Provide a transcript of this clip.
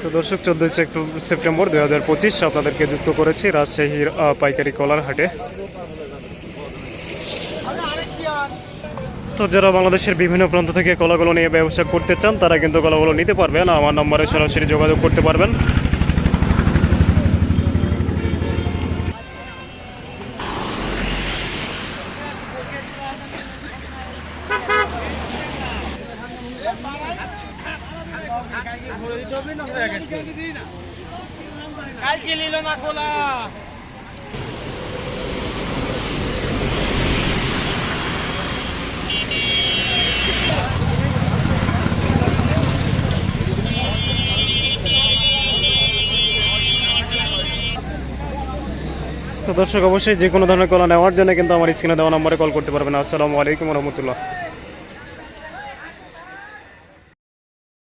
তো দর্শক, চোদ্দোই সেপ্টেম্বর দু হাজার পঁচিশ আপনাদেরকে যুক্ত করেছি রাজশাহীর পাইকারি কলার হাটে। তো যারা বাংলাদেশের বিভিন্ন প্রান্ত থেকে কলাগুলো নিয়ে ব্যবসা করতে চান, তারা কিন্তু কলাগুলো নিতে পারবেন। আমার নম্বরে সরাসরি যোগাযোগ করতে পারবেন। কালকে নিল না খোলা তো দর্শক, অবশ্যই যে কোনো ধরনের কলা নেওয়ার জন্য কিন্তু আমার স্ক্রিনে দেওয়া নম্বরে কল করতে পারবেন। আসসালামু আলাইকুম রহমতুল্লাহ।